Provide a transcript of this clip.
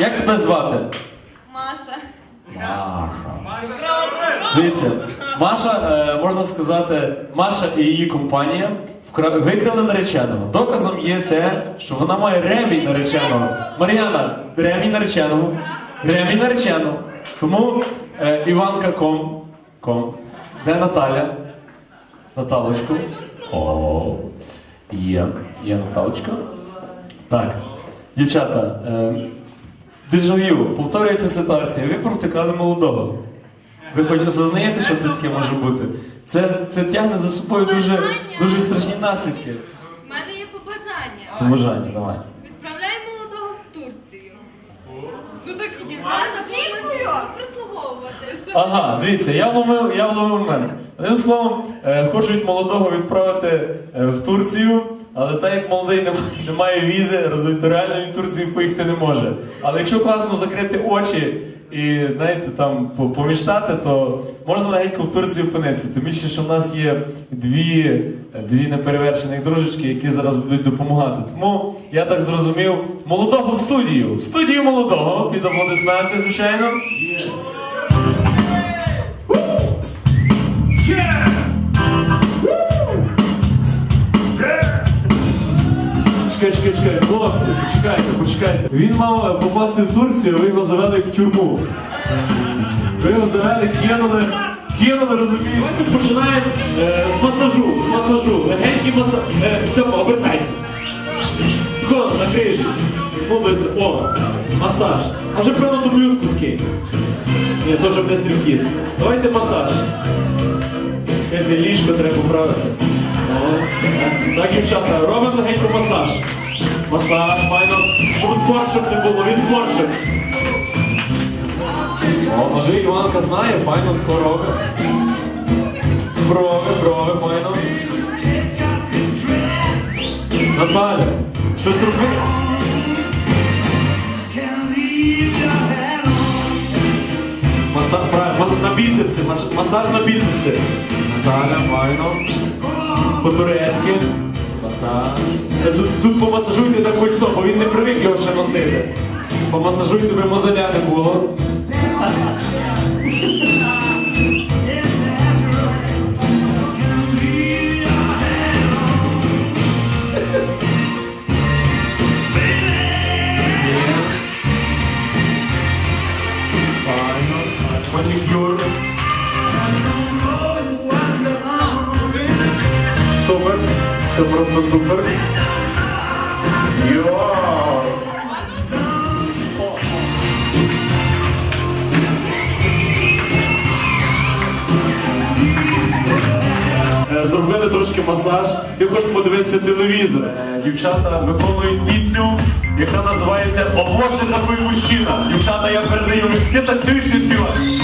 Як тебе звати? Маша. Маша. Дивіться, Маша, е, можна сказати, Маша і її компанія викрали нареченого. Доказом є те, що вона має ремінь нареченого. Мар'яна, ремінь нареченого. Ремінь нареченого. Тому е, Іванка ком. Ком. Де Наталя? Наталочку. О, є. Є Наталочка. Так. Дівчата, е, дежавю, повторюється ситуація. Ви провтикали молодого. Ви хоч розумієте, що це таке може бути? Це, це тягне за собою дуже, дуже страшні наслідки. У мене є побажання. Побажання, давай. Відправляй молодого в Турцію. Ну так і дівчата повинні прислуговувати. Ага, дивіться, я вломив, я вломив мене. Одним словом, е, хочуть молодого відправити е, в Турцію, але так як молодий не, не має візи, розумієте, реально він в Турцію поїхати не може. Але якщо класно закрити очі і знаєте, там по- помічтати, то можна легенько в Турції опинитися. Тим більше, що в нас є дві, дві неперевершених дружечки, які зараз будуть допомагати. Тому я так зрозумів, молодого в студію. В студію молодого під аплодисменти, звичайно. Чекай, чекай, чекай, хлопці, почекайте, почекайте. Він мав е, попасти в Турцію, ви його завели в тюрму. Ви його завели, кинули, кинули, розумієте? Давайте починаємо е, з масажу, з масажу. Легенький масаж. Е, все, обертайся. Входимо на крижі. Ну, без... О, масаж. А вже певно ту блюзку скинь. Ні, то вже не стрімкіс. Давайте масаж. Ліжко треба поправити. Так, дівчата, робимо легенько масаж. Масаж, файно. Щоб споршок не було, він споршок. О, може Іванка знає, файно тако робить. Брови, брови, файно. Наталя, щось роби. Масаж, на біцепси, масаж на біцепси. Наталя, файно. По-турецьки. Масаж. Е, Тут, тут помасажуйте на кольцо, бо він не привик його ще носити. Помасажуйте, би мозоля не було. Манікюр. Це просто супер. Йо! Е, зробили трошки масаж, ти хочу подивитися телевізор. Е, дівчата виконують пісню, яка називається «О Боже, мужчина. Дівчата, я передаю, ти танцюєш і співаєш.